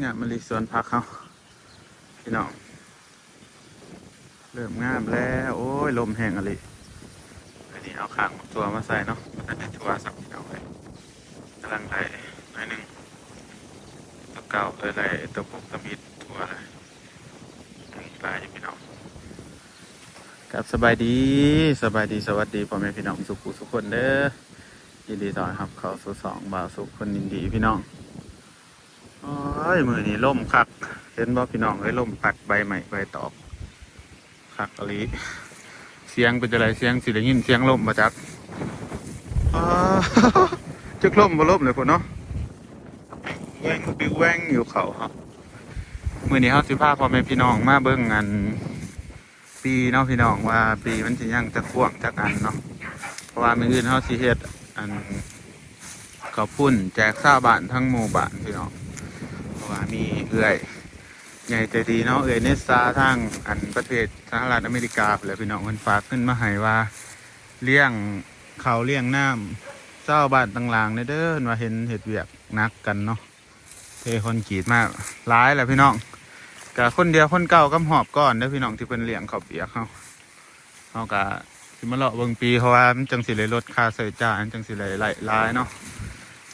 เนี่ยมะลิสวนพักเขาพี่น้องเริ่มงามแล้ว โอ้ย ลมแห้งอะไรอันนี้เอาขางตัวมาใส่เนาะมันจะชัวสักพี่น้องเลยกำลังไล่หน่อยหนึ่งตัวเก่าเลยไล่ตัวพวกตะมิดทัวอะไรปลาอยู่พี่น้องครับสบายดีสบายดีสวัสดีพ่อแม่พี่น้องสุขุสุขคนเด้อยินดีต้อนรับ เข้าสู่สองบ่าวสุขคนยินดีพี่น้อง ยมือนี้ล่มคัก เห็นบ่พี่น้องเอ้ยล่มปัดใบใหม่ใบตอกคักอหลีเสียงเป็นจะไรเสียงสิได้ยินเสียงล่มมาจักอ้าจึกล่มบ่ล่มเลยพุ่นเนาะแวงบิวแวงอยู่เขาครับมือนี้เฮาสิพาพ่อแม่พี่น้องมาเบิ่งงานปีเนาะพี่น้องว่าปีมันสิยังจะควงจักอันเนาะเพราะว่ามื้ออื่นเฮาสิเฮ็ดอันข้าวปุ้นแจกชาวบ้านทั้งหมู่บ้านพี่น้องเพราะ ว่ามีเอื่อยใหญ่ใจดีเนาะเอื่อยเนสซาทางอันประเทศสหรัฐอเมริกาเลยพี่น้องมันฝากขึ้นมาให้ว่าเลี้ยงเขาเลี้ยงน้ำเจ้าบ้านต่างๆในเด้อว่าเห็นเห็ดเวียกนักกันเนาะเทคนกีดมากร้ายแหละพี่น้องกะคนเดียวคนเก่ากำหอบก่อนเด้อพี่น้องที่เป็นเลี้ยงเขาเปียกเขาเขากะสิมาเลาะเบิงปีเพราะว่ามันจังสิเลยลดค่าใช้จ่ายจังสิเลยไล่ร้ายเนาะ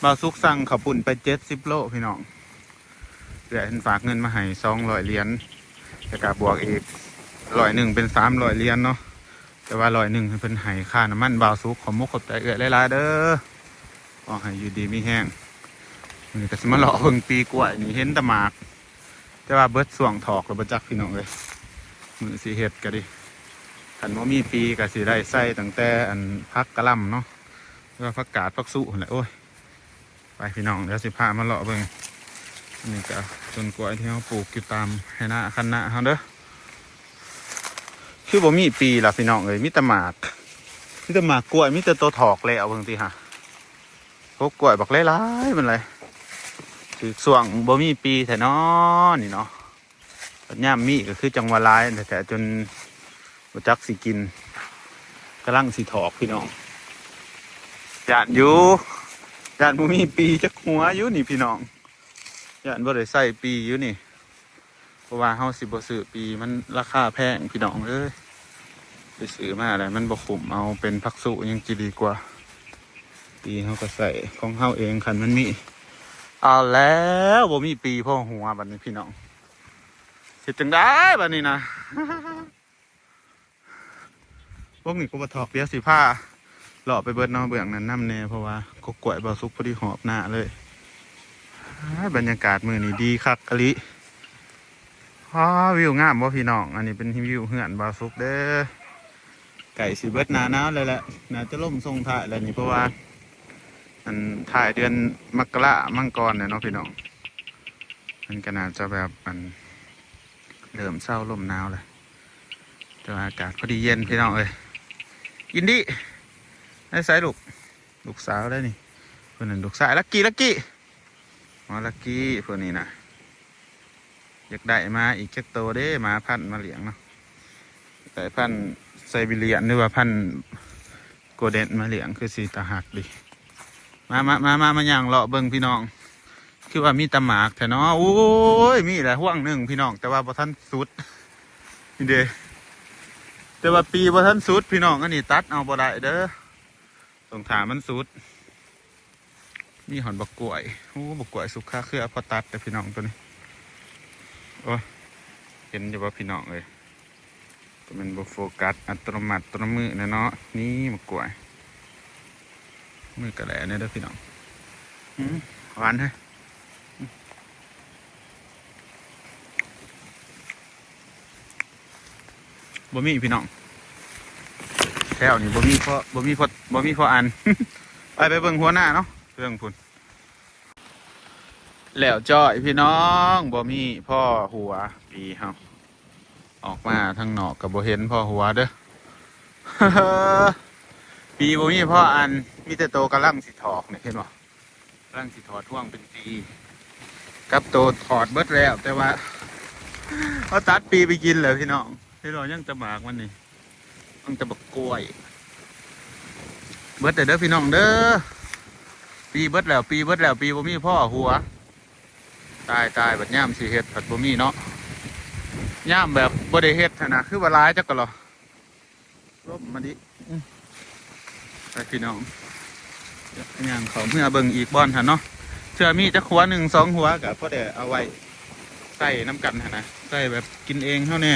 บาซุกสั่งข้าวปุ่นไปเจ็ดสิบโลพี่น้อง เดี๋ยวฝากเงินมาให้สองร้อยเหรียญแต่กาบวกอีกร้อยหนึ่งเป็นสามร้อยเหรียญเนาะแต่ว่าร้อยหนึ่งเป็นให้ค่าน้ำมันบาวซุกขอมุกขอบใจเอื้อหลายๆเด้อขอให้อยู่ดีมีแห้งวันนี้ก็สิมาหล่อเพิ่งปีกล้วยนี่เห็นแตะหมาก แต่ว่าเบิดส่วงถอกแล้วบ่จักพี่น้องเลยมือสีเห็ดก็ดิขันว่ามีปีก็สิได้ใส่ตั้งแต่อันพักกระลำเนาะแล้วก็พักกาดพักสุนั่นแหละโอ้ย ไปพี่น้องเดี๋ยวสิพามาหล่อเบิ่ง นี่ก็ต้นกล้วยที่เขาปลูกอยู่ตามให้หน้าคันหน้าเขาเด้อคือบ่มีปีละพี่น้องเอ้ยมีแต่หมากมีแต่หมากกล้วยมีแต่ตัวถอกเลยเอาเบิ่งติฮะพวกกล้วยบักหลายๆมันเลยถือส่วงบ่มีปีแท้นอนี่เนาะปัญญามมีก็คือจังหวะลายแต่แต่จนบจักสิกินกำลังสิถอกพี่น้องจานอยู่จานบ่มีปีจักหัวอยู่นี่พี่น้อง ย่านบ่ได้ใส่ปีอยู่นี่ เพราะว่าเฮาสิบ่ซื้อปีมันราคาแพงพี่น้องเอ้ยไปซื้อมาอะไรมันบ่คุ้มเอาเป็นผักสุยังจะดีกว่า ปีเฮาก็ใส่ของเฮาเองคันมันมีเอาแล้วบ่มีปีพ่อหัวบัดนี้พี่น้องเฮ็ดจังได้บัดนี้นะพวกนี้ก็บ่ถอกเดี๋ยสิผ้าเลาะไปเบิดเนาะเบื้องนั้นน้ำแน่เพราะว่าก็กล้วยบ่สุกพอดีหอบหน้าเลย บรรยากาศมือนี่ดีคักกะลิอ้าวิวงามบ่พี่น้อง อันนี้เป็นวิวเหือนบาซุกเด้อ ไก่สีเบิดหนาหนาวเลยแหละน่าจะล่มทรงถ่ายแล้วนี่เพราะว่า อันถ่ายเดือนมกรามังกรเนี่ยเนาะพี่น้อง มันก็น่าจะแบบมันเริ่มเศร้าลมหนาวเลยแต่ว่าอากาศพอดีเย็นพี่น้องเอ้ยอินดี้ไอ้สายลูก ลูกสาวได้นี่คนนั้นลูกสายลักกี้ลักกี้ มอลักกี้พวกนี้นะอยากได้มาอีกเจ็ดตัวเด้มาพันมาเหลียงเนาะแต่พันไซบีเรียนหรือว่าพันโกเดนมาเหลียงคือสีตาหักดิมามามามามาย่างเลาะเบิ่งพี่น้อง คือว่ามีตะหมากแต่เนาะโอ้ยมีแต่ห่วงหนึ่งพี่น้อง แต่ว่าบ่ท่านสุดนี่เด้แต่ว่าปีบ่ท่านสุดพี่น้องอันนี้ตัดเอาบ่ได้เด้อตรงถามมันสุด มีหอนบักกล้วยโอ้บักกล้วยสุกค่าเครือพอตัดแต่พี่น้องตัวนี้โอ้เห็นอยู่ว่าพี่น้องเลยก็เป็นบโฟกัสอัตโนมัติตัวมือนะเนาะนี่บักกล้วยมือกระแหล่เนี่ยเด้อพี่น้องอืมหวานฮะอืมบ่มีพี่น้องแถวนี่บ่มีเพราะบ่มีพราะบ่มีเพราะอัน ไปไปเบิ่งหัวหน้าเนาะ เรื่องพุ่นแล้วจ้อยพี่น้องบ่มีพ่อหัวปีเฮาออกมาทางนอกกับบ่เห็นพ่อหัวเด้อปีบ่มีพ่ออันมีแต่โตกำลังสิถอกเนี่ยเห็นบ่กำลังสิถอดท่วงเป็นปีกับโตถอดเบิดแล้ว แต่ว่าเขาตัดปีไปกินเลยพี่น้องที่เรายังจะหมากมันนี่ต้องจะบักกล้วย เบิดแต่เด้อพี่น้องเด้อ ปีเบิดแล้ว ปีเบิดแล้ว ปีบ่มีพ่อหัว ตายตายบัดย่ามสิเฮ็ดผัดบ่มีเนาะย่ามแบบบ่ได้เฮ็ดหั้นะคือว่าหลายจักก็หรอลบมาดิไปพี่น้องเดี๋ยวย่างเขาเมื่อเบิ่งอีกบอนหั่นเนาะเชื่อมีจักหัวหนึ่งสองหัวก็พอได้เอาไว้ใส่น้ำกันหั่นะใส่แบบกินเองเท่านี้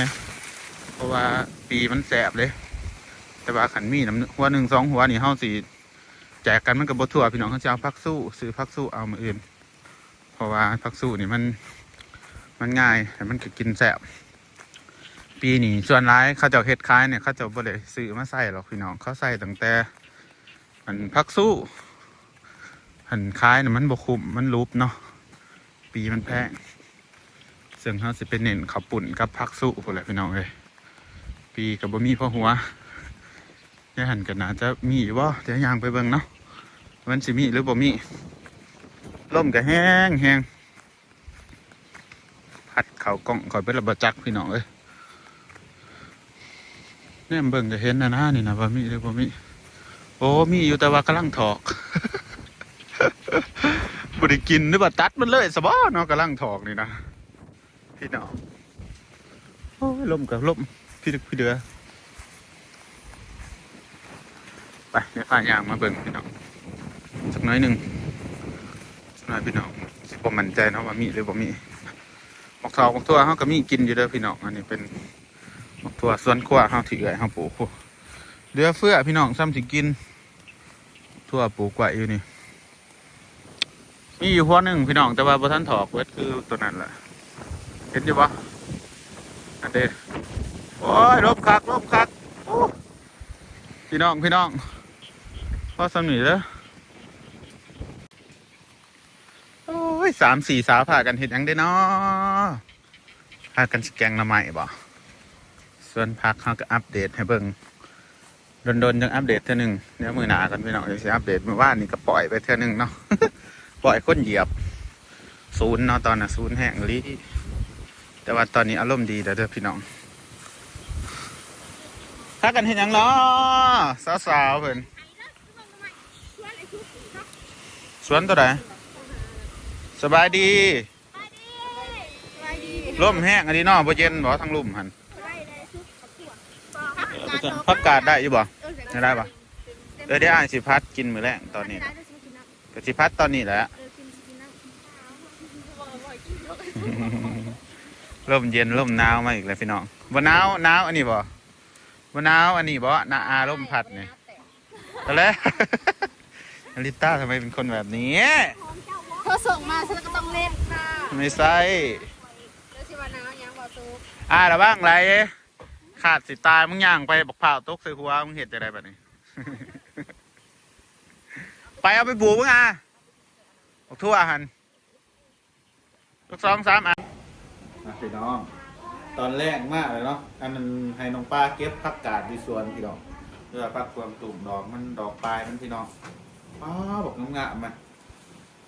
เพราะว่าปีมันแสบเลย แต่ว่าขันมีน้ำหัวหนึ่งสองหัวนี่เฮาสิ แจกกันมันก็บ่ทั่วพี่น้องเขาจะเอาพักสู้ซื้อพักสู้เอามาอื่น เพราะว่าพักสู้นี่มันมันง่ายแต่มันก็กินแสบปีนี้ส่วนร้ายเขาเจะเฮ็ดคล้ายเนี่ยเขาเจะบ่ได้ซื้อมาใส่หรอกพี่น้องเขาใส่ตั้งแต่มันพักสู้หันคล้ายเนี่ยมันบกคุมมันรูปเนาะปีมันแพงซึ่งเขาสิเป็นเน้นข้าวปุ่นกับพักสู้พวกแหละพี่น้องเลยปีกับบ่มีพ่อหัว เนี่หันกันนะจะมีบ่เดี๋ยวย่างไปเบิ่งเนาะมันสิมีหรือบ่มีลมก็แห้งแห้งพัดเขากล้องคอยเป็นระเบิดจักพี่น้องเอ้ยเนี่ยเบิ่งก็เห็นนะนะนี่นะว่มีหรือบ่มีโอ้มีอยู่แต่ว่ากำลังถอกบ่ได้กินหรือว่าตัดมันเลยสบอเนาะกำลังถอกนี่นะพี่น้องโอ้ยลมกับลมพี่ดึกพี่เดือ ไปเดี๋ยวพายางมาเบิ่งพี่น้องสักน้อยหนึ่งสนายพี่น้องสิบผมมั่นใจเนาะว่ามีหรือบ่มีหมกทองหมกทั่วเฮาก็มีกินอยู่เด้อพี่น้องอันนี้เป็นหมกทั่วส่วนครัวเฮาที่เอื้อยเฮาปลูกเดือเฟือพี่น้องซ้ำสิกิน ทั่วปลูกไว้อยู่นี่มีอยู่หัวหนึ่งพี่น้องแต่ว่าบ่ทันถอกเบิดคือตัวนั้นแหละเห็นอยู่ปะอันเดโอ้ยลมคักลมคักพี่น้องพี่น้อง พอสำนีเด้อโอ้ยสามสี่สาวพากันเห็ดยังได้เนาะพากันสแกงหน้ำใหม่บ่ส่วนพักเขาก็อัปเดตให้เบิ่งโดนๆยังอัปเดตเท่านึงเดี๋ยวมือหนากันพี่น้องเดี๋ยวสิอัปเดตมือว่านนี่ก็ปล่อยไปเท่านึงเนาะปล่อยคนเหยียบศูนย์เนาะตอนน่ะศูนย์แห่งลีแต่ว่าตอนนี้อารมณ์ดีแล้วเด้อพี่น้องพากันเห็นยังเนาะสาวๆเพิ่น สวนตัวไหนสบายดีร่มแห้งอันนี้เนาะบ่เย็นบ่ทั้งลุ่มหันพักกาดได้อยู่บ่ไม่ได้บ่เออเดี๋ยวอ่านสิพัดกินมื้อแรงตอนนี้ก็สิพัดตอนนี้แหละร่มเย็นร่มหนาวมาอีกแล้วพี่น้องบ่หนาวหนาวอันนี้บ่บ่หนาวอันนี้บ่หนาอาร่มพัดนี่ตะแล้ว อลิต้าทำไมเป็นคนแบบนี้ เธอส่งมาฉันก็ต้องเล่นค่ะไม่ใช่แล้วชิวานายังบอกซุปอ่าระบ้างไร ขาดสิตายมึงย่างไปบักเผาวตกใส่หัวมึงเห็ดจะได้แบบนี้ ไปเอาไปบูมึงอะบักทั่วหันลูกสองสามอันพี่น้อง ตอนแรกมากเลยเนาะ อันนั้นให้น้องป้าเก็บผักกาดที่สวนพี่น้องเพื่อผักความตุ่มดอกมันดอกปลายมันพี่น้อง อ้าวบอกงามๆมัน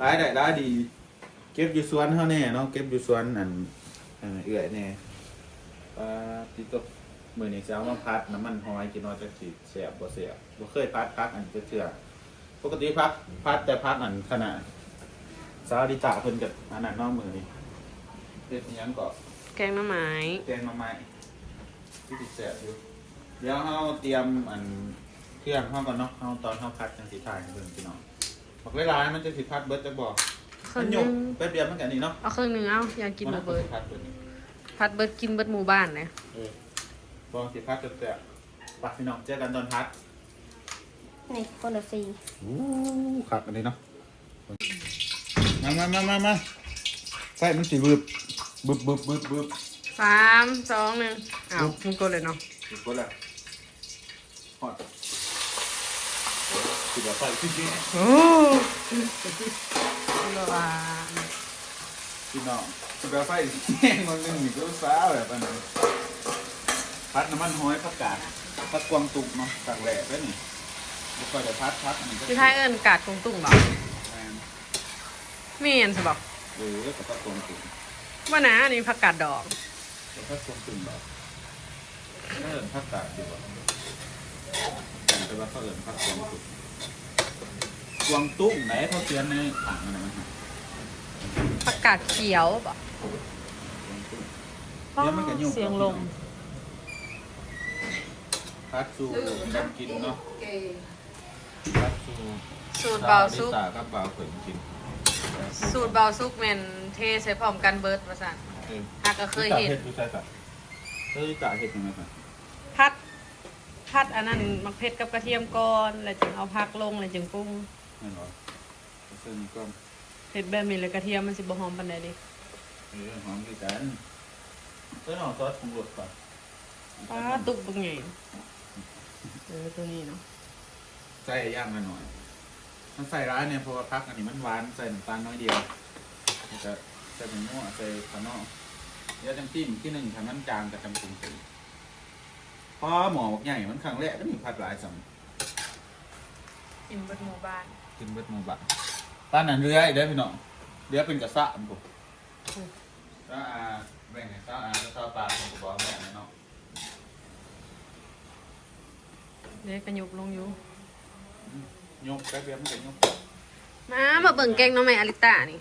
ร้ายได้ร้ายดี เก็บอยู่สวนเขาแน่เนาะเก็บอยู่สวนอันอันเอื่อยแน่ปลาที่ตกมือนี่จะเอามาพัดน้ำมันหอยกินเนอจะสีเสียบบ่เสียบบ่เคยพัดพักอันจะเชื่อปกติพักพัดแต่พักอันขนาดสาวดิตาเพิ่นกับอันนั้นเนอกมือนี่เด็ดอิหยังก็แกงหน้ำไม้แกงมาใหม่ที่ติดเสียบอยู่เดี๋ยวเราเตรียมอัน เครื่องเฮาก่อนเนาะเฮาตอนเฮาพัดจังสีถ่ายให้เพิ่นพี่น้องบอกเวลามันจะสิพัดเบิดจะบอกครึ่มังนหหยนึกงแป๊บเดียวมันกันนี่เนาะเอาครึ่งหนึงเอาอยากกินบ่เบิดพัดเบิดนี่พัดเบิดกินเบิดหมู่บ้านเลยเออลองสิพัดจะแตกปักพี่น้องเจอกันตอนพัดนี่คนละสี่อู้ขักอันนี้เนาะมามามามามาใส่มันสิบึบบึบบึบบึบบึบสามสองหนึ่งอ้าวมึงกดเลยเนาะบึบก็แล้วฮอด สิเดี๋ยวใส่จริงโอ้ละว่าๆพี่น้องสิเดี๋ยวใส่แห้งมันหนึงนี่ก็สาแบบอันนั้นพัดน้ำมันหอยพัดกาดพัดกวางตุกเนาะตากแหลกแล้วนี่แล้วก็จะพัดพัดอันนี้ก็พี่ท้ายเอิญกาดกงตุ่งบอกแมนไม่เห็นสิบอกเออกับพัดกวางตุกว่านะอันนี้ผักกาดดอกแล้วก็ส่งตึงแบบเอิญพักกาดดีกว่าแต่ว่าเขาเอิญพักกวางตุ้งก วางตุ้งไหนเขาเตือนในถังอะไรนะฮะผักกาดเขียวบ่เดี๋ยวมันก็ยุ่งเสียงลมพัดสู่กันกินเนาะพัดสู่สูตรเบาซุกสาวลิตากับเบาเขินกินสูตรเบาซุกแม่นเทใส่พร้อมกันเบิดว่าซั่นเออฮักก็เคยเห็น ลิตาดูใช่ปะเฮ้ยลิตาเห็ดยังไงปะพัด พัดอันนั้นมักเผ็ดกับกระเทียมก่อน แล้วจึงเอาผักลง แล้วจึงปรุง ไม่หรอซึ่งก็เผ็ดแบบนี้เลยกระเทียมมันสิบ่หอมปานใดเดิเออหอมด้วยกันเอ้ยเอาซอสปรุงรสก่อนป้าตุกบักใหญ่เออตัวนี้เนาะใส่ย่างมาหน่อย มันใส่ร้านเนี่ยเพราะว่าพักอันนี้มันหวานใส่น้ำตาลน้อยเดียวแล้วก็ใส่เป็นมั่วใส่ขานอกเดี๋ยวจังจิ้มที่หนึ่งทำน้ำจางกับจำปรุงสีพอหมอบอกใหญ่มันครั้งแรกก็มีผัดหลายสำ กินเบิดหมู่บ้าน กินเบิดหมูบะป้านนั้นเรืออีกได้อพี่น้องเรือเป็นกระสะผมอืมก็อาแบ่งให้ซ้าอาแล้วซ้าปลาผมก็บอกแม่นะเนาะเดี๋ยวกระยุบลงอยู่ ยกแป๊บเดียวมันก็ยกมามาเบิ่งแกงน้องใหม่อลิตานี่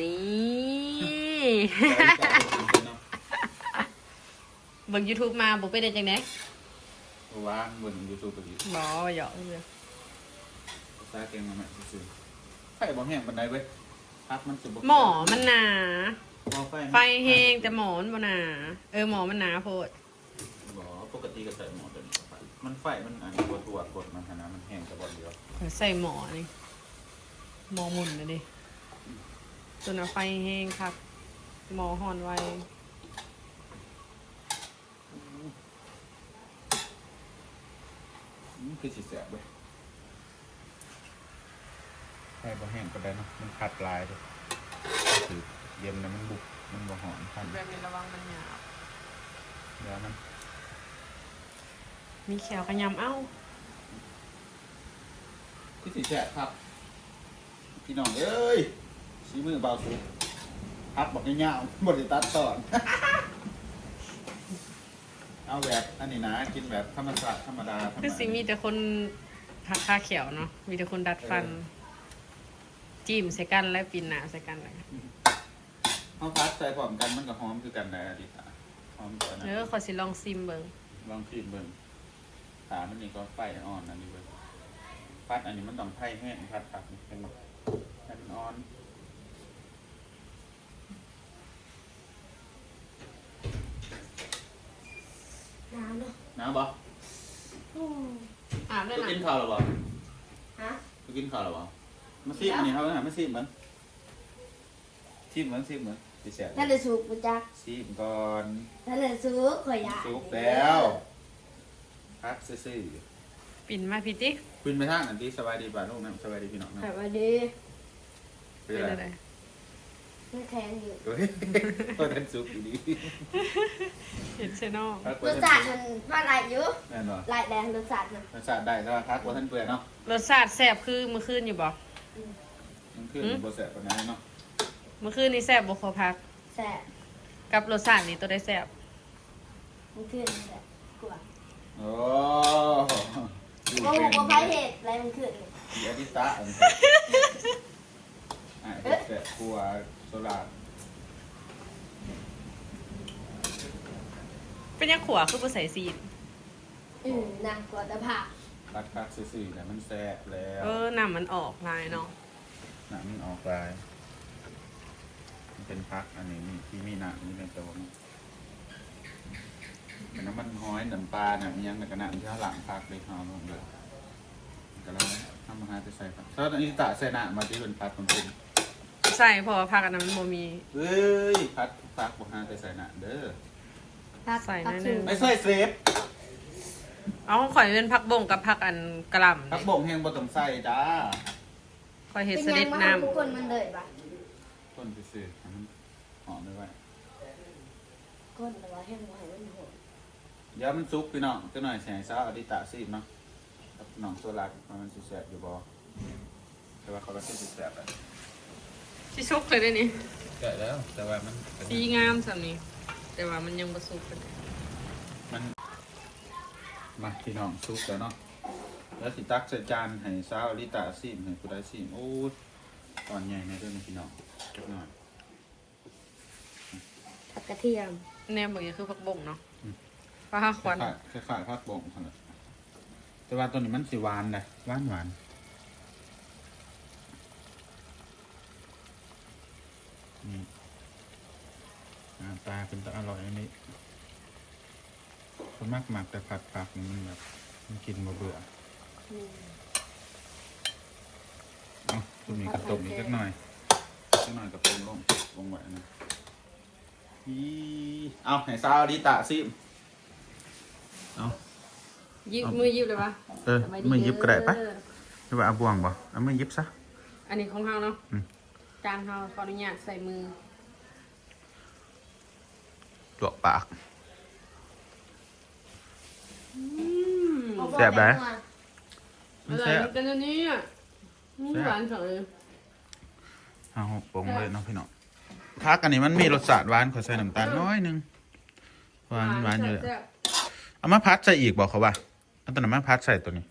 นี่ เนาะเบิ่ง YouTube มาบ่ไปได้จังได๋วางบนยูทูบไปดิบ่เหยาะเลย ซาเกงมาใหม่ซื้อไฟบ่แห้งบันไดเว้ยพักมันจะบ่หมอมันหนาหม้อไฟมันไฟแห้งแต่หมอมันบ่หนา เออหมอมันหนาโพดบ่ปกติก็ใส่หม้อตัวนี้เข้าไปมันไฟมันอันกดตัวกดมันขนาดมันแห้งแต่บ่เดียวใส่หมอนี่หมอหมุนเลยดิตัวน่ะไฟแห้งคักหมอฮ้อนไวอืมคือสิแสบเว้ย ไฟบ่แห้งก็ได้เนาะมันคัดลายเด้อคือเย็นแล้วมันบุกมันบ่หอมทันแบบนี้ระวังมันหยาบเดี๋ยวมันมีแขวกระยำเอ้าคือสิแสบครับ พี่น้องเอ้ยสีมือเบาสุดพักบอกง่ายๆบไดตัดตอน เอาแบบอันนี้นะ กินแบบธรรมชาติธรรมดาธรรมคือดา สิมีแต่คนหักคาเขียวเนาะมีแต่คนดัดฟัน จิ้มใส่กันแล้วปินหนาใส่กันเลยเอาพัดใส่พร้อมกันมันก็หอมคือกันนะอดิตาหอมกว่านะเออขอสิลองซิมเบิงลองคิดเบิ่งขามันนี่ก็ไฟอ่อนอันนี้เบิ่งพัดอันนี้มันต้องไฟแห้งพัดผักนี่เป็นพัดอ่อนน้ำเนาะน้ำบ่อาบได้จะนะกินข้าวหรือเปล่าฮะจะกินข้าวหรือเปล่า มาซีมอันนี้ครับมาซีมเหมือนซีมเหมือนซีมเหมือนดิเสียถ้าเลยสุกปุจักซีมก่อนถ้าเลยสุกข่อยอยากสุกแล้วพักซื่อปิ่นมาพี่ติๆคุณไปทางอันที่สบายดีป่ะลูกนะสบายดีพี่น้องนะข่อยว่าดีเป็นเป็นไรอะไรมันแข็งอยู่เฮ้ยก็ทันสุกอยู่ดีเห็ดเชนอลพักรว่าสท่านชาติมันว่าอะไรอยู่แน่นอนหลายแรงรสชาติมันรสชาติได้ก็พักว่าท่านเปื่อยเนาะรสชาติแซ่บคือมื้อคืนอยู่บ่ มันขึ้นหืมโปรเซสปานนั้นเนาะมื้อคืนนี่แซ่บบ่ขอพักแซ่บกับรสชาตินี่ตัวได้แซ่บมันขึ้นแซ่บกว่าโอ้ดูโอ้โหเป็นบ่ไผเห็ดอะไรมันขึ้นอีอาทิตะอันนี้อะเด็กแต่กลัวโซลาร์เป็นยังขัวคือบ่ใส่ซีนอืมนะกว่าแต่ผักพักพักซื่อๆแต่มันแซ่บแล้ว เออ น้ำมันออกลายเนาะหนังมันออกลาย มันเป็นพักอันนี้มีที่มีหนังนี่เป็นตัวมันเป็นน้ำมันห้อยน้ำปลาน่ะมียังแต่กระหน่ำที่ข้างหลังพักเลยเอาลงเลยก็แล้วทำมาหาไปใส่ครับถ้าอันนี้ตาใส่หน้ามาที่เป็นพักคนเป็นใส่เพอพักอันนั้นมันบ่มี เฮ้ยพัดพักบอกหาไปใส่หน้าเด้อผักใส่หน่อยผักหนึ่งไม่ใส่เซฟ เอาข่อยเป็นผักบงกับผักอันกะหล่ำพักนี่บ่งแห้งบ่ต้องใส่จ้าข่อยเฮ็ดเป็นเสยัด็งจมาน้ให้ทุกคนมันเลยปะต้นซื่อๆให้มันหอมด้วยไว้ก้นแต่ว่าให้มันให้มันโหดเดี๋ยวมันซุกพี่น้องก็หน่อยแสงเช้าอดิตาซีบเนาะกับน้องโซลักว่ามันสิแสบอยู่บ่แต่ว่าเขาก็สิแสบอะำสิชุกเลยเด้อนี่แก่แล้วแต่ว่ามันสีงามสำนี้แต่ว่ามันยังบ่สุกปานใดมัน มาพี่น้องซุกแล้วเนาะแล้วสิตักใส่จานให้เช้าอดิตาซีบให้ผู้ใดซีบโอ้ยตอนใหญ่ในเรื่องพี่น้องจักหน่อยผักกระเทียมแนมบอกอย่างคือผักบงเนาะอืมปลาควันคล้ายๆคล้ายๆผักบงขนาดแต่ว่าตัวนี้มันสิหวานเลยหวานหวานนี่หน้าตาเป็นตาอร่อยอันนี้ คนมากหมักแต่ผัดผักนี่มันแบบมันกินมาเบื่อเอาตัวนี้กระตุกอีกสักหน่อยสักหน่อยกระตุกลงลงไว้นะอีเอาไหนซาวดีตะสิเอายิบมือยิบเลยปะเออมือยิบก็ได้ปะหรือว่าเอาบวงบ่เอามือยิบซะอันนี้ของเฮาเนาะอืมจานเฮาขออนุญาตใส่มือลวกปากเอา แซ่บไหมนัวอะไรมันเป็นอันนี้อะมีหวานเฉยเอาปรุงเลยเนาะพี่น้องพักอันนี้มันมีรสชาติหวานขอใส่น้ำตาลน้อยหนึงหวานหวานอยู่เลยแซ่บเอามาพัดใส่อีกบอกเขาว่าเอาตัวนั้นมาพัดใส่ตัวนี้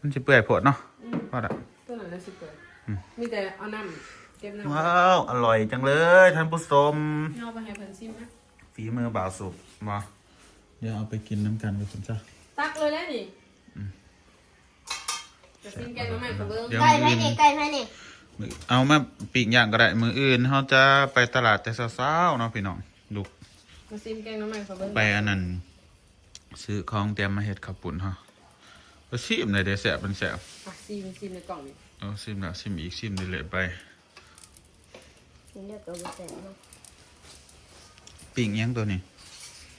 มันจะเปื่อยโผดเนาะๆอืมพอละตัวไหนได้สิเปิดอืม มีแต่เอาน้ำเก็บน้ำว้าวอร่อยจังเลยท่านผู้ชม เอาไปให้เพิ่นซิมนะ ฝีมือบ่าวสุกมา เดี๋ยวเอาไปกินน้ำกันไปคุณจ้าตักเลยแล้วนี่จะซิมแกงน้ำมันกระเบื้องเดี๋ยวไก่มือไหมอื่นี่นไก่ไหมนี่มือเอามาปีกอย่างก็ได้มืออื่นเขาจะไปตลาดแต่เช้าๆเนาะพี่น้องลูกมาซิมแกงน้ำมันกระเบื้องไปอันนั้นซื้อของเตรียมมาเห็ดข้าวปุ่นฮะไปชิมเลยเดี๋ยวแสบเป็นแสบอะซิมซิมในกล่องนี่เอาชิมแล้วชิมอีกชิมเรื่อยๆไปนี่เรียกตัวมาแซ่บเนาะปิ่งอิหยังตัวนี้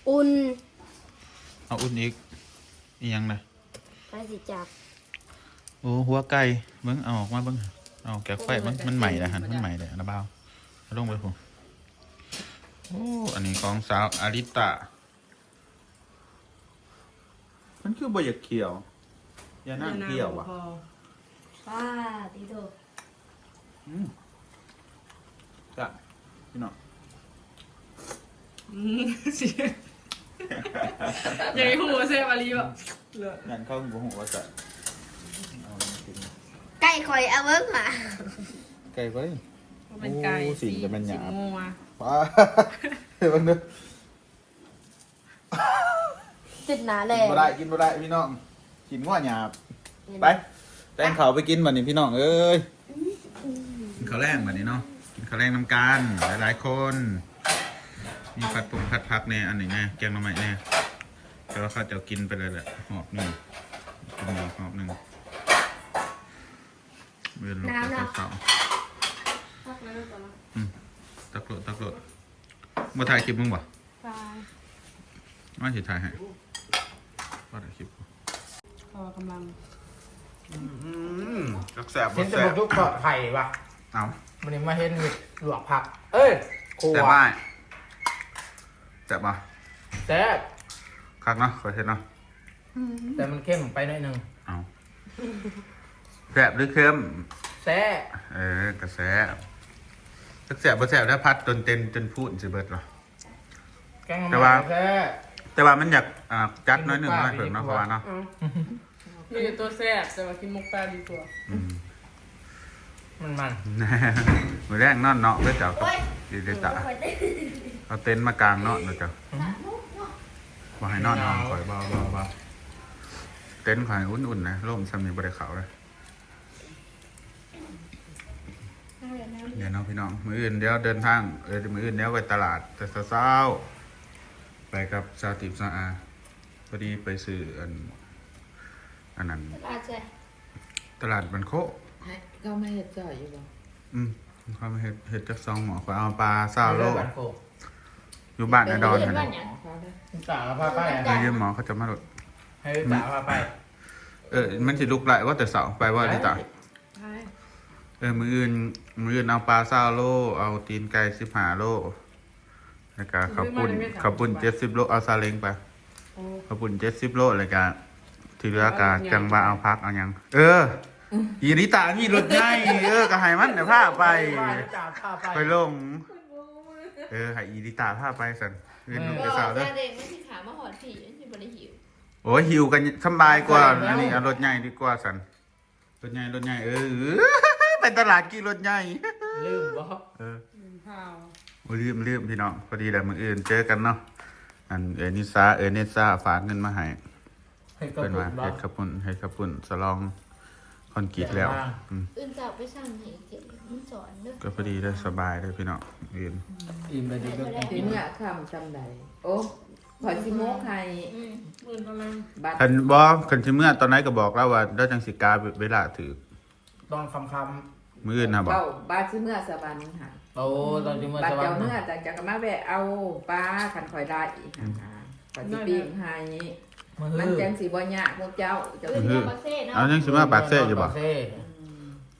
อุ่น เอาอุ่นอีกอีกยังเลยไปสิจับโอ้หัวไก่เบิ้งเอาออกมาเบิ้งเอาแกะไฟมันมันใหม่เลยฮะมันใหม่เลยนะบ่าวเอาลงไปผมโอ้อันนี้ของสาวอาริตะมันคือบ่อยากเขียว อย่านั่งเขียวอะพอป้าตีโตอืมจ้ะพี่น้อง อืมเสีย งอย่างนี้หัวเซฟอาลีแบบเลิศงานเข้าหัวหัวจะเอามากินไก่คอยเอาเบิ้งอะไก่ก็ได้มันเป็นไก่โอ้สีจะเป็นหยาบสีงัวว้าเฮ้ยบังเด้อติดหนาแลกินบ่ได้กินบ่ได้พี่น้องกินง้อหยาบไปแตงเขาวไปกินบัดนี้พี่น้องเอ้ยกินข้าวแรงบัดนี้เนาะกินข้าวแรงน้ำกันหลายๆคน มีผัดปุงผัดผักเนี่ยอันนี้ไงแกงหน่อไม้เนี่ยแต่ว่าเขาจะเอากินไปเลยแหละหอบหนึ่งกินหอบหอบหนึ่งเวียนลูกตะเสาพักแล้วก่อนนะๆตักโลดตักโลดมาถ่ายคลิปมึงบ่ตายมาสิถ่ายให้ว่าถ่ายคลิปพอกำลังจักแสบบ่เห็นแสแต่บบุกทุกเกาะไข่ปะเอามันนี้มาเห็นเห็ดหลวกผัก เอ้ยครัวแสบบ่าย แสบบ่แซ่บคักเนาะขอเห็นเนาะแต่มันเข้มไปหน่อยหนึงเอาแสบหรือเค็มแซ่บเออกระแสจักแสบบ่แสบแล้วพัดจนเต็นจนพูดสิเบิดเหรอ แกงแต่ว่า แซ่บแต่ว่ามันอยากอ่าจัดน้อยหนึ่งน้อยเพิ่มเนาะเพราะว่าเนาะเอามีแต่ตัวแซ่บแต่ว่ากินมุกปลาดีกว่า อืม มันมันมือแรกนอนเนาะเพื่อจะเอากับดีเดตะเอาเต็นท์มากลางเนาะเนาะจ้ะบ่ให้นอนนอนคอยเบาเบาเบาเต็นท์คอยอุ่นๆนะร่มซ้ำนี่บ่ได้เขาเลยเดี๋ยวเน้องพี่น้องมืออื่นเดี๋ยวเดินทางเออมืออื่นเดี๋ยวไปตลาดแต่เช้าๆไปกับชาวติบสะอาพอดีไปซื้ออันอันนั้นอาจจะตลาดบันโค ก็ไม่เห็นจ่อยอยู่บ่อืมเขามาเห็ดเห็ดจักซองหมอขอยเอาปลาซาวโลบันโคอยู่บ้านอดอนเห็นหั่นว่าน่ะเนี่ยเขาได้จ่าพาไปให้ยืมหมอเขาจะมาลดให้จ่าพาไป เออ มันสิลุกไหลว่าแต่เสาไปว่าที่ตาใช่เออมืออื่นมืออื่นเอาปลาซาวโล เอาตีนไก่สิบห้าโลแล้วก็ข้าวปุ้นข้าวปุ้นเจ็ดสิบโลเอาซาเล้งไปโอ้ข้าวปุ้นเจ็ดสิบโลแล้วก็ที่เหลือกะจังว่าเอาพักเอาหยัง เออ อีนิตามีรถใหญ่เออก็ให้มันเดี๋ยวพาไปจ่าพาไปไปลง เออให้อีนิตาพาไปสันเรียนลูกก็จะสาวเด้อ เด็กไม่สิขามาหอดผีที่บ่ได้หิวโอ้ยหิวกันสำบายกว่าอันนี้เอารถใหญ่ดีกว่าสันรถใหญ่รถใหญ่เออไปตลาดกี่รถใหญ่ลืมบ่เออข้าวบ่ลืมลืมพี่น้องพอดีแหละมื้ออื่นเจอกันเนาะอันเอนิซาเอเนซ่าฝากเงินมาให้ให้กระเพิ่นปุว่ากบ่ เฮ็ดข้าวปุ้นให้ข้าวปุ้นสลองค อนกรีตแล้วอืมอื่นจะเอาไปสั่งให้เจ็บมันสอนเด้อก็พอดีได้สบายได้อพี่น้องอื่นอิ่มไปดิก็ถึงเมื่อค่ำจำใดโอ้ขอสิโมกให้อืมมื่นตอนแรกบัตรคันบ่คันสิเมื่อตอนไหนก็บอกแล้วว่าได้จังสิกาเวลาถือตอนคำคมื้ออื่นนะบอก เจ้าบาทสิเมื่อสวรรค์ค่ะำโอ้ตอนที่เมื่อบัตสรวรรเจ้าค์เมื่อแต่จะก็มาแวะเอาปลาคันคอยได้อีกค่ะ ขอสิปิ้งให้มือมันจังสิบ่ยากพวกเจ้าเจ้าอื่นจะมาเซ่เนาะเอาจังสิมาปากเซ่อยู่บ่ปากเซ่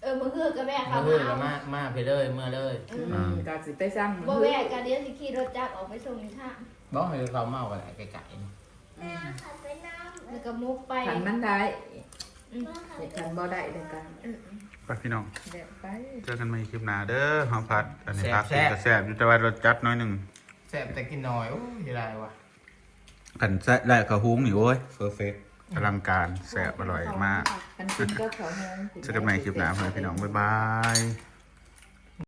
เออมือเฮือกกับแม่มืเขาอเฮ้ยเอาแล้วมามาไปเลยเมื่อเลยอืมก็สิไปสร้างบ่แวะกันเดี๋ยวสิขี่รถจักรออกไปส่งในทางบอกให้เขาเมากันแหละไก่ๆนี่แล้วก็มุกไปคันมันได้อืมคันบ่ได้เลยกันไปพี่น้องเดี๋ยวไปเจอกันใหม่คลิปหน้าเด้อเฮาพัดอันนี้พักกินกระแซ่บอยู่แต่ว่ารสจัดน้อยหนึงแซ่บแต่กินน้อยโอ้ยอะไรวะ กันแซ่ได้ข้าวหุงนี่โว้ยเพอร์เฟคอลังการแซ่บอร่อยมากคันกินก็เขาวหงเจอกันใหม่คลิปหน้าเพื่อนพี่น้อง บ๊ายบาย